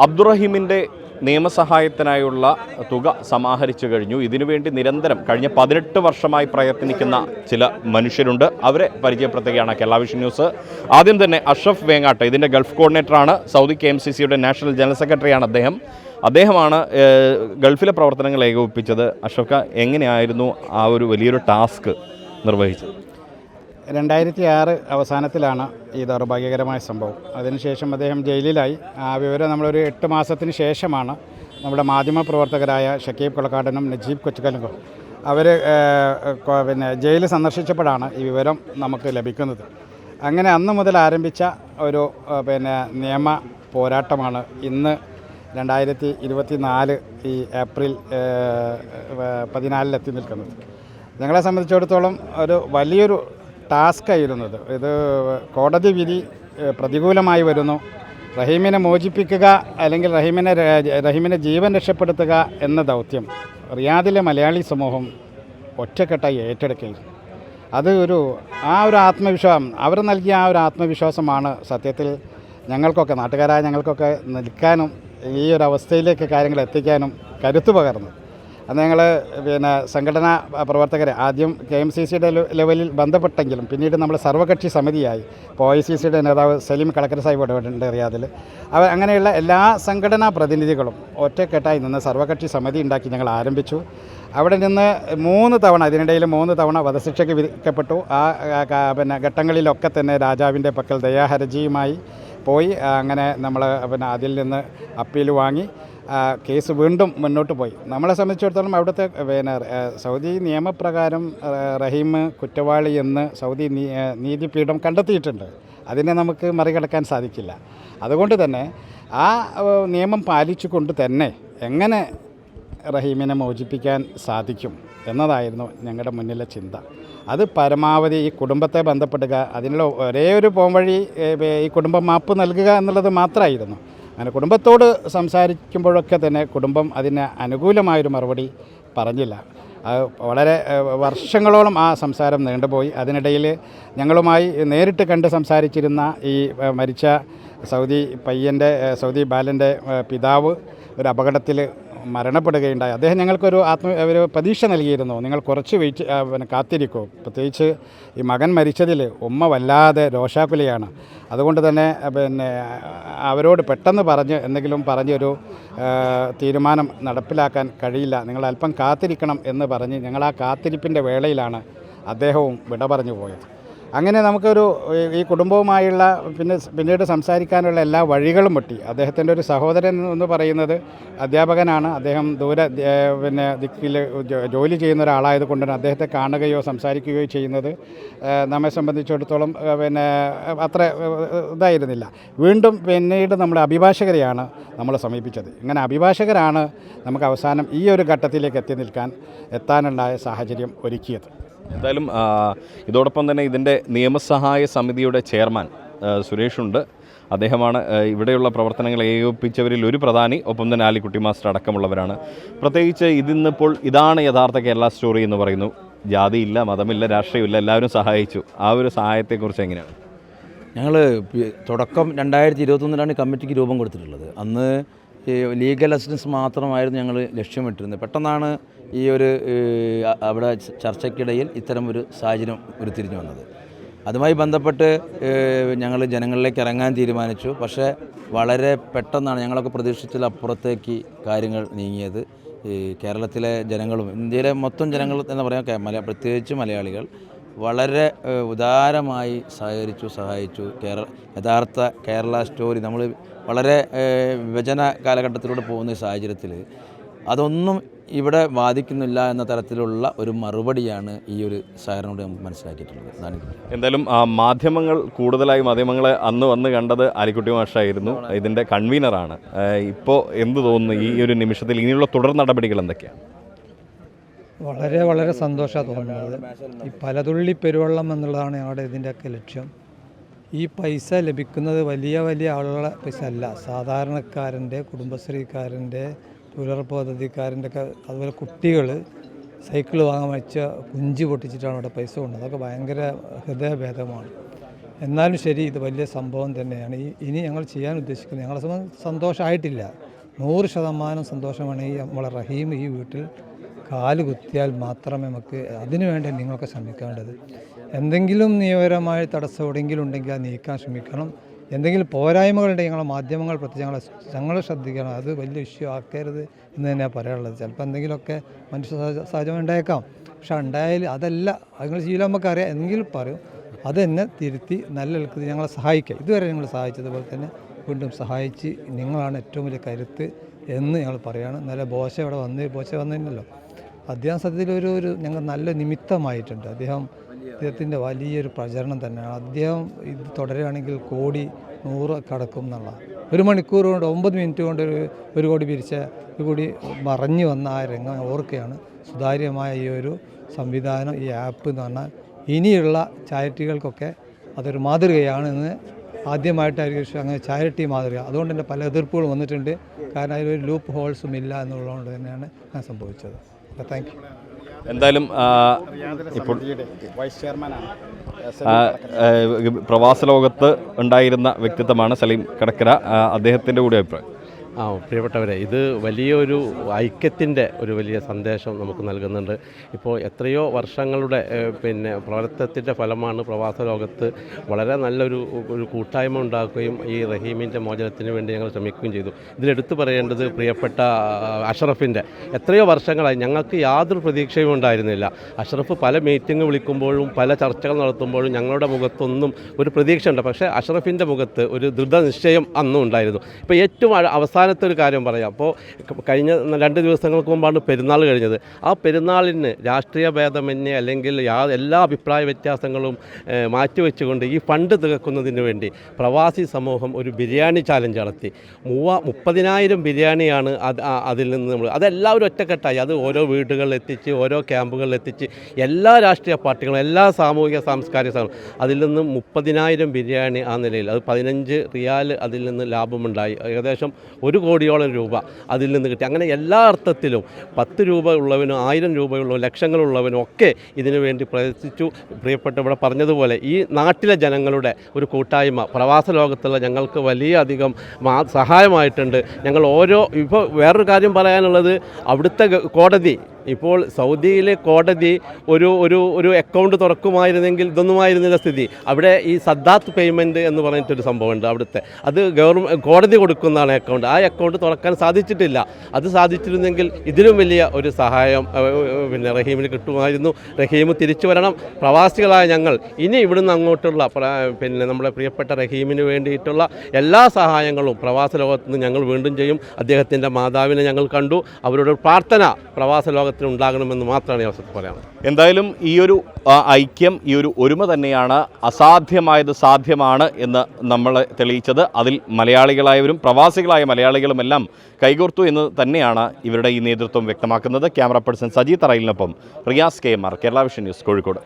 അബ്ദുറഹീമിന്റെ നിയമസഹായത്തിനായുള്ള തുക സമാഹരിച്ചു കഴിഞ്ഞു. ഇതിനുവേണ്ടി നിരന്തരം കഴിഞ്ഞ പതിനെട്ട് വർഷമായി പ്രയത്നിക്കുന്ന ചില മനുഷ്യരുണ്ട്. അവരെ പരിചയപ്പെടുത്തുകയാണ് കേരള വിഷൻ ന്യൂസ്. ആദ്യം തന്നെ അഷ്റഫ് വേങ്ങാട്ട് ഇതിന്റെ ഗൾഫ് കോർഡിനേറ്ററാണ്. സൗദി കെ എം സി സിയുടെ നാഷണൽ ജനറൽ സെക്രട്ടറിയാണ് അദ്ദേഹം. അദ്ദേഹമാണ് ഗൾഫിലെ പ്രവർത്തനങ്ങൾ ഏകോപിപ്പിച്ചത്. അഷ്റഫ് എങ്ങനെയായിരുന്നു ആ ഒരു വലിയൊരു ടാസ്ക് നിർവഹിച്ചത്? രണ്ടായിരത്തി ആറ് അവസാനത്തിലാണ് ഈ ദൗർഭാഗ്യകരമായ സംഭവം. അതിനുശേഷം അദ്ദേഹം ജയിലിലായി. ആ വിവരം നമ്മളൊരു എട്ട് മാസത്തിന് ശേഷമാണ് നമ്മുടെ മാധ്യമ പ്രവർത്തകരായ ഷക്കീബ് കൊളക്കാടനും നജീബ് കൊച്ചുകലും അവർ പിന്നെ ജയിൽ സന്ദർശിച്ചപ്പോഴാണ് ഈ വിവരം നമുക്ക് ലഭിക്കുന്നത്. അങ്ങനെ അന്ന് മുതൽ ആരംഭിച്ച ഒരു പിന്നെ നിയമ പോരാട്ടമാണ് ഇന്ന് രണ്ടായിരത്തി ഇരുപത്തി നാല് ഈ ഏപ്രിൽ പതിനാലിലെത്തി നിൽക്കുന്നത്. ഞങ്ങളെ സംബന്ധിച്ചിടത്തോളം ഒരു വലിയൊരു ടാസ്ക് ആയിരുന്നത്. ഇത് കോടതി വിധി പ്രതികൂലമായി വരുന്നു. റഹീമിനെ മോചിപ്പിക്കുക അല്ലെങ്കിൽ റഹീമിനെ റഹീമിനെ ജീവൻ രക്ഷപ്പെടുത്തുക എന്ന ദൗത്യം റിയാദിലെ മലയാളി സമൂഹം ഒറ്റക്കെട്ടായി ഏറ്റെടുക്കുകയും അത് ഒരു ആ ഒരു ആത്മവിശ്വാസം അവർ നൽകിയ ആ ഒരു ആത്മവിശ്വാസമാണ് സത്യത്തിൽ ഞങ്ങൾക്കൊക്കെ നാട്ടുകാരായ ഞങ്ങൾക്കൊക്കെ നിൽക്കാനും ഈ ഒരു അവസ്ഥയിലേക്ക് കാര്യങ്ങൾ എത്തിക്കാനും കരുത്തു പകർന്നു അന്ന് ഞങ്ങൾ പിന്നെ സംഘടനാ പ്രവർത്തകരെ ആദ്യം കെ എം സി സിയുടെ ലെവലിൽ ബന്ധപ്പെട്ടെങ്കിലും പിന്നീട് നമ്മൾ സർവകക്ഷി സമിതിയായി. ഇപ്പോൾ ഐ സി സിയുടെ നേതാവ് സലീം കളക്കര സാഹിബ് ഇടപെട്ടിട്ടുണ്ട് റിയാദിൽ അവ അങ്ങനെയുള്ള എല്ലാ സംഘടനാ പ്രതിനിധികളും ഒറ്റക്കെട്ടായി നിന്ന് സർവകക്ഷി സമിതി ഉണ്ടാക്കി ഞങ്ങൾ ആരംഭിച്ചു. അവിടെ നിന്ന് മൂന്ന് തവണ അതിനിടയിൽ മൂന്ന് തവണ വധശിക്ഷയ്ക്ക് വിധിക്കപ്പെട്ടു. ആ പിന്നെ ഘട്ടങ്ങളിലൊക്കെ തന്നെ രാജാവിന്റെ പക്കൽ ദയാഹർജിയുമായി പോയി. അങ്ങനെ നമ്മൾ പിന്നെ അതിൽ നിന്ന് അപ്പീൽ വാങ്ങി. കേസ് വീണ്ടും മുന്നോട്ട് പോയി. നമ്മളെ സംബന്ധിച്ചിടത്തോളം അവിടുത്തെ പിന്നെ സൗദി നിയമപ്രകാരം റഹീം കുറ്റവാളി എന്ന് സൗദി നീതിപീഠം കണ്ടെത്തിയിട്ടുണ്ട്. അതിനെ നമുക്ക് മറികടക്കാൻ സാധിക്കില്ല. അതുകൊണ്ട് തന്നെ ആ നിയമം പാലിച്ചുകൊണ്ട് തന്നെ എങ്ങനെ റഹീമിനെ മോചിപ്പിക്കാൻ സാധിക്കും എന്നതായിരുന്നു ഞങ്ങളുടെ മുന്നിലെ ചിന്ത. അത് പരമാവധി ഈ കുടുംബത്തെ ബന്ധപ്പെടുക അതിനുള്ള ഒരേ ഒരു പോംവഴി ഈ കുടുംബം മാപ്പ് നൽകുക എന്നുള്ളത് മാത്രമായിരുന്നു. അങ്ങനെ കുടുംബത്തോട് സംസാരിക്കുമ്പോഴൊക്കെ തന്നെ കുടുംബം അതിന് അനുകൂലമായൊരു മറുപടി പറഞ്ഞില്ല. വളരെ വർഷങ്ങളോളം ആ സംസാരം നീണ്ടുപോയി. അതിനിടയിൽ ഞങ്ങളുമായി നേരിട്ട് കണ്ട് സംസാരിച്ചിരുന്ന ഈ മരിച്ച സൗദി പയ്യന്റെ സൗദി ബാലന്റെ പിതാവ് ഒരു അപകടത്തിൽ മരണപ്പെടുകയുണ്ടായി. അദ്ദേഹം ഞങ്ങൾക്കൊരു ആത്മ ഒരു പ്രതീക്ഷ നൽകിയിരുന്നു. നിങ്ങൾ കുറച്ച് വെയിറ്റ് പിന്നെ കാത്തിരിക്കൂ. പ്രത്യേകിച്ച് ഈ മകൻ മരിച്ചതിൽ ഉമ്മ വല്ലാതെ രോഷാകുലയാണ്. അതുകൊണ്ട് തന്നെ പിന്നെ അവരോട് പെട്ടെന്ന് പറഞ്ഞ് എന്തെങ്കിലും പറഞ്ഞൊരു തീരുമാനം നടപ്പിലാക്കാൻ കഴിയില്ല. നിങ്ങൾ അല്പം കാത്തിരിക്കണം എന്ന് പറഞ്ഞ് ഞങ്ങൾ ആ കാത്തിരിപ്പിന്റെ വേളയിലാണ് അദ്ദേഹവും വിട പറഞ്ഞു പോയത്. അങ്ങനെ നമുക്കൊരു ഈ- കുടുംബവുമായുള്ള പിന്നെ പിന്നീട് സംസാരിക്കാനുള്ള എല്ലാ വഴികളും മുട്ടി അദ്ദേഹത്തിന്റെ ഒരു സഹോദരൻ എന്ന് പറയുന്നത് അധ്യാപകനാണ്. അദ്ദേഹം ദൂര പിന്നെ ദിക്കിൽ ജോലി ചെയ്യുന്ന ഒരാളായത് കൊണ്ട് അദ്ദേഹത്തെ കാണുകയോ സംസാരിക്കുകയോ ചെയ്യുന്നത് നമ്മെ സംബന്ധിച്ചിടത്തോളം പിന്നെ അത്ര ഇതായിരുന്നില്ല. വീണ്ടും പിന്നീട് നമ്മുടെ അഭിഭാഷകരെയാണ് നമ്മൾ സമീപിച്ചത്. ഇങ്ങനെ അഭിഭാഷകരാണ് നമുക്ക് അവസാനം ഈ ഒരു ഘട്ടത്തിലേക്ക് എത്തി നിൽക്കാൻ എത്താനുണ്ടായ സാഹചര്യം ഒരുക്കിയത്. എന്തായാലും ഇതോടൊപ്പം തന്നെ ഇതിന്റെ നിയമസഹായ സമിതിയുടെ ചെയർമാൻ സുരേഷുണ്ട് അദ്ദേഹമാണ് ഇവിടെയുള്ള പ്രവർത്തനങ്ങൾ ഏകോപിപ്പിച്ചവരിൽ ഒരു പ്രധാനി ഒപ്പം തന്നെ ആലിക്കുട്ടി മാസ്റ്റർ അടക്കമുള്ളവരാണ്. പ്രത്യേകിച്ച് ഇതിന്നിപ്പോൾ ഇതാണ് യഥാർത്ഥ കേരള സ്റ്റോറി എന്ന് പറയുന്നു. ജാതിയില്ല മതമില്ല രാഷ്ട്രീയമില്ല എല്ലാവരും സഹായിച്ചു. ആ ഒരു സഹായത്തെക്കുറിച്ച് എങ്ങനെയാണ്? ഞങ്ങൾ തുടക്കം രണ്ടായിരത്തി ഇരുപത്തൊന്നിലാണ് കമ്മിറ്റിക്ക് രൂപം കൊടുത്തിട്ടുള്ളത്. അന്ന് ലീഗൽ അസിസ്റ്റൻസ് മാത്രമായിരുന്നു ഞങ്ങൾ ലക്ഷ്യമിട്ടിരുന്നത്. പെട്ടെന്നാണ് ഈ ഒരു അവിടെ ചർച്ചയ്ക്കിടയിൽ ഇത്തരം ഒരു സാഹചര്യം ഉരുത്തിരിഞ്ഞു വന്നത്. അതുമായി ബന്ധപ്പെട്ട് ഞങ്ങൾ ജനങ്ങളിലേക്ക് ഇറങ്ങാൻ തീരുമാനിച്ചു. പക്ഷേ വളരെ പെട്ടെന്നാണ് ഞങ്ങളൊക്കെ പ്രതീക്ഷിച്ചതിലപ്പുറത്തേക്ക് കാര്യങ്ങൾ നീങ്ങിയത്. ഈ കേരളത്തിലെ ജനങ്ങളും ഇന്ത്യയിലെ മൊത്തം ജനങ്ങൾ എന്ന് പറയാം മലയാ മല പ്രത്യേകിച്ച് മലയാളികൾ വളരെ ഉദാരമായി സഹകരിച്ചു സഹായിച്ചു. കേരള യഥാർത്ഥ കേരള സ്റ്റോറി നമ്മൾ വളരെ വിഭജന കാലഘട്ടത്തിലൂടെ പോകുന്ന സാഹചര്യത്തിൽ അതൊന്നും ഇവിടെ വാദിക്കുന്നില്ല എന്ന തരത്തിലുള്ള ഒരു മറുപടിയാണ് ഈ ഒരു സഹകരണോട് നമുക്ക് മനസ്സിലാക്കിയിട്ടുള്ളത്. അതാണ് എന്തായാലും ആ, മാധ്യമങ്ങൾ കൂടുതലായി മാധ്യമങ്ങളെ അന്ന് വന്ന് കണ്ടത് ആലിക്കുട്ടി മാഷായിരുന്നു. ഇതിന്റെ കൺവീനറാണ്. ഇപ്പോൾ എന്ത് തോന്നുന്നു ഈ ഒരു നിമിഷത്തിൽ ഇനിയുള്ള തുടർ നടപടികൾ എന്തൊക്കെയാണ്? വളരെ വളരെ സന്തോഷമാണ് തോന്നുന്നത്. ഈ പലതുള്ളി പെരുവെള്ളം എന്നുള്ളതാണ് ഞങ്ങളുടെ ഇതിന്റെയൊക്കെ ലക്ഷ്യം. ഈ പൈസ ലഭിക്കുന്നത് വലിയ വലിയ ആളുകളുടെ പൈസ അല്ല. സാധാരണക്കാരന്റെ കുടുംബശ്രീക്കാരന്റെ തൊഴിലുറപ്പ് പദ്ധതിക്കാരന്റെ ഒക്കെ അതുപോലെ കുട്ടികൾ സൈക്കിൾ വാങ്ങാൻ വെച്ച കുഞ്ചി പൊട്ടിച്ചിട്ടാണ് അവിടെ പൈസ കൊണ്ടത്. അതൊക്കെ ഭയങ്കര ഹൃദയഭേദമാണ്. എന്നാലും ശരി ഇത് വലിയ സംഭവം തന്നെയാണ്. ഇനി ഞങ്ങൾ ചെയ്യാൻ ഉദ്ദേശിക്കുന്നത് ഞങ്ങളെ സംബന്ധിച്ച് സന്തോഷമായിട്ടില്ല. നൂറ് ശതമാനം സന്തോഷമാണ് ഈ നമ്മളെ റഹീം ഈ വീട്ടിൽ കാൽ കുത്തിയാൽ മാത്രമേ നമുക്ക് അതിനുവേണ്ടി നിങ്ങളൊക്കെ ശ്രമിക്കേണ്ടത്. എന്തെങ്കിലും നിയമപരമായ തടസ്സം എവിടെയെങ്കിലും ഉണ്ടെങ്കിൽ അത് നീക്കാൻ ശ്രമിക്കണം. എന്തെങ്കിലും പോരായ്മകളുണ്ടെങ്കിൽ ഞങ്ങളെ മാധ്യമങ്ങൾ പ്രത്യേകിച്ച് ഞങ്ങളെ ഞങ്ങൾ ശ്രദ്ധിക്കണം. അത് വലിയ ഇഷ്യൂ ആക്കരുത് എന്ന് തന്നെയാണ് പറയാനുള്ളത്. ചിലപ്പോൾ എന്തെങ്കിലുമൊക്കെ മനുഷ്യ സഹജ ഉണ്ടായേക്കാം. പക്ഷെ ഉണ്ടായാലും അതല്ല അതുങ്ങൾ ശീലം നമുക്കറിയാം. എന്തെങ്കിലും പറയും അത് തന്നെ തിരുത്തി നല്ല എളുക്കത്തിൽ ഞങ്ങളെ സഹായിക്കുക ഇതുവരെ ഞങ്ങൾ സഹായിച്ചതുപോലെ തന്നെ വീണ്ടും സഹായിച്ച് നിങ്ങളാണ് ഏറ്റവും വലിയ കരുത്ത് എന്ന് ഞങ്ങൾ പറയുകയാണ് നല്ല ബോശ ഇവിടെ വന്ന് ബോശ വന്നില്ലല്ലോ അദ്ദേഹം സത്യത്തിൽ ഒരു ഒരു ഞങ്ങൾ നല്ല നിമിത്തമായിട്ടുണ്ട്. അദ്ദേഹം അദ്ദേഹത്തിന്റെ വലിയൊരു പ്രചരണം തന്നെയാണ്. അദ്ദേഹം ഇത് തുടരുകയാണെങ്കിൽ കോടി നൂറ് കടക്കും എന്നുള്ള. ഒരു മണിക്കൂർ കൊണ്ട് ഒമ്പത് മിനിറ്റ് കൊണ്ട് ഒരു ഒരു കോടി പിരിച്ച ഒരു കോടി മറഞ്ഞു വന്ന ആ രംഗം ഓർക്കുകയാണ് സുതാര്യമായ ഈ ഒരു സംവിധാനം ഈ ആപ്പ് എന്ന് പറഞ്ഞാൽ. ഇനിയുള്ള ചാരിറ്റികൾക്കൊക്കെ അതൊരു മാതൃകയാണ് എന്ന് ആദ്യമായിട്ടായിരിക്കും അങ്ങനെ ചാരിറ്റി മാതൃക. അതുകൊണ്ട് തന്നെ പല എതിർപ്പുകളും വന്നിട്ടുണ്ട്. കാരണം അതിലൊരു ലൂപ്പ് ഹോൾസും ഇല്ല എന്നുള്ളതുകൊണ്ട് തന്നെയാണ് അങ്ങനെ സംഭവിച്ചത്. താങ്ക് യു എന്തായാലും ഇപ്പോൾ വൈസ് ചെയർമാനാണ്. പ്രവാസ ലോകത്ത് ഉണ്ടായിരുന്ന വ്യക്തിത്വമാണ് സലീം കടക്കര. അദ്ദേഹത്തിന്റെ കൂടെ അഭിപ്രായം. ആ പ്രിയപ്പെട്ടവരെ ഇത് വലിയൊരു ഐക്യത്തിന്റെ ഒരു വലിയ സന്ദേശം നമുക്ക് നൽകുന്നുണ്ട്. ഇപ്പോൾ എത്രയോ വർഷങ്ങളുടെ പിന്നെ പ്രവർത്തനത്തിന്റെ ഫലമാണ് പ്രവാസ ലോകത്ത് വളരെ നല്ലൊരു ഒരു കൂട്ടായ്മ ഉണ്ടാക്കുകയും ഈ റഹീമിന്റെ മോചനത്തിന് വേണ്ടി ഞങ്ങൾ ശ്രമിക്കുകയും ചെയ്തു. ഇതിലെടുത്തു പറയേണ്ടത് പ്രിയപ്പെട്ട അഷറഫിന്റെ. എത്രയോ വർഷങ്ങളായി ഞങ്ങൾക്ക് യാതൊരു പ്രതീക്ഷയും ഉണ്ടായിരുന്നില്ല. അഷറഫ് പല മീറ്റിംഗ് വിളിക്കുമ്പോഴും പല ചർച്ചകൾ നടത്തുമ്പോഴും ഞങ്ങളുടെ മുഖത്തൊന്നും ഒരു പ്രതീക്ഷ ഉണ്ട് പക്ഷേ അഷറഫിന്റെ മുഖത്ത് ഒരു ദൃഢനിശ്ചയം അന്നും ഉണ്ടായിരുന്നു ഇപ്പോൾ ഏറ്റവും അ- അവസാനത്തെ ഒരു കാര്യം പറയാം. അപ്പോൾ കഴിഞ്ഞ രണ്ട് ദിവസങ്ങൾക്ക് മുമ്പാണ് പെരുന്നാൾ കഴിഞ്ഞത്. ആ പെരുന്നാളിന് രാഷ്ട്രീയ ഭേദമന്യേ അല്ലെങ്കിൽ എല്ലാ അഭിപ്രായ വ്യത്യാസങ്ങളും മാറ്റിവെച്ചുകൊണ്ട് ഈ ഫണ്ട് തികക്കുന്നതിന് വേണ്ടി പ്രവാസി സമൂഹം ഒരു ബിരിയാണി ചാലഞ്ച് നടത്തി. മൂവ മുപ്പതിനായിരം ബിരിയാണിയാണ് അത് അതിൽ നിന്ന് നമ്മൾ അതെല്ലാവരും ഒറ്റക്കെട്ടായി. അത് ഓരോ വീടുകളിൽ എത്തിച്ച് ഓരോ ക്യാമ്പുകളിൽ എത്തിച്ച് എല്ലാ രാഷ്ട്രീയ പാർട്ടികളും എല്ലാ സാമൂഹിക സാംസ്കാരിക അതിൽ നിന്ന് മുപ്പതിനായിരം ബിരിയാണി ആ നിലയിൽ അത് പതിനഞ്ച് റിയാൽ അതിൽ നിന്ന് ലാഭമുണ്ടായി. ഏകദേശം ഒരു കോടിയോളം രൂപ അതിൽ നിന്ന് കിട്ടി. അങ്ങനെ എല്ലാ അർത്ഥത്തിലും പത്ത് രൂപ ഉള്ളവനും ആയിരം രൂപയുള്ളവനും ലക്ഷങ്ങളുള്ളവനും ഒക്കെ ഇതിനു വേണ്ടി പ്രയത്നിച്ചു. പ്രിയപ്പെട്ട ഇവിടെ പറഞ്ഞതുപോലെ ഈ നാട്ടിലെ ജനങ്ങളുടെ ഒരു കൂട്ടായ്മ പ്രവാസ ലോകത്തുള്ള ഞങ്ങൾക്ക് വലിയ അധികം സഹായമായിട്ടുണ്ട്. ഞങ്ങൾ ഓരോ ഇപ്പോൾ വേറൊരു കാര്യം പറയാനുള്ളത് അവിടുത്തെ കോടതി ഇപ്പോൾ സൗദിയിലെ കോടതി ഒരു ഒരു ഒരു അക്കൗണ്ട് തുറക്കുമായിരുന്നെങ്കിൽ ഇതൊന്നുമായിരുന്നില്ല സ്ഥിതി. അവിടെ ഈ സദ്ദാത്ത് പേയ്മെന്റ് എന്ന് പറഞ്ഞിട്ടൊരു സംഭവമുണ്ട് അവിടുത്തെ. അത് ഗവൺമെന്റ് കോടതി കൊടുക്കുന്നതാണ് അക്കൗണ്ട് ആ അക്കൗണ്ട് തുറക്കാൻ സാധിച്ചിട്ടില്ല. അത് സാധിച്ചിരുന്നെങ്കിൽ ഇതിലും വലിയ ഒരു സഹായം പിന്നെ റഹീമിന് കിട്ടുമായിരുന്നു. റഹീം തിരിച്ചു വരണം. പ്രവാസികളായ ഞങ്ങൾ ഇനി ഇവിടുന്ന് അങ്ങോട്ടുള്ള പിന്നെ നമ്മുടെ പ്രിയപ്പെട്ട റഹീമിന് വേണ്ടിയിട്ടുള്ള എല്ലാ സഹായങ്ങളും പ്രവാസ ലോകത്ത് നിന്ന് ഞങ്ങൾ വീണ്ടും ചെയ്യും. അദ്ദേഹത്തിന്റെ മാതാവിനെ ഞങ്ങൾ കണ്ടു. അവരുടെ പ്രാർത്ഥന പ്രവാസ ലോകത്തിന് ഉണ്ടാകണമെന്ന് മാത്രമാണ് ഈ അവസരത്തിൽ പറയാം എന്തായാലും ഈ ഒരു ഐക്യം ഈ ഒരു ഒരുമ തന്നെയാണ് അസാധ്യമായത് സാധ്യമാണ് എന്ന് നമ്മൾ തെളിയിച്ചത്. അതിൽ മലയാളികളായവരും പ്രവാസികളായ മലയാളികളും എല്ലാം കൈകോർത്തു എന്ന് തന്നെയാണ് ഇവരുടെ ഈ നേതൃത്വം വ്യക്തമാക്കുന്നത്. Camera person Saji തറയിലിനൊപ്പം Riyas K M R Kerala vision news Kozhikode.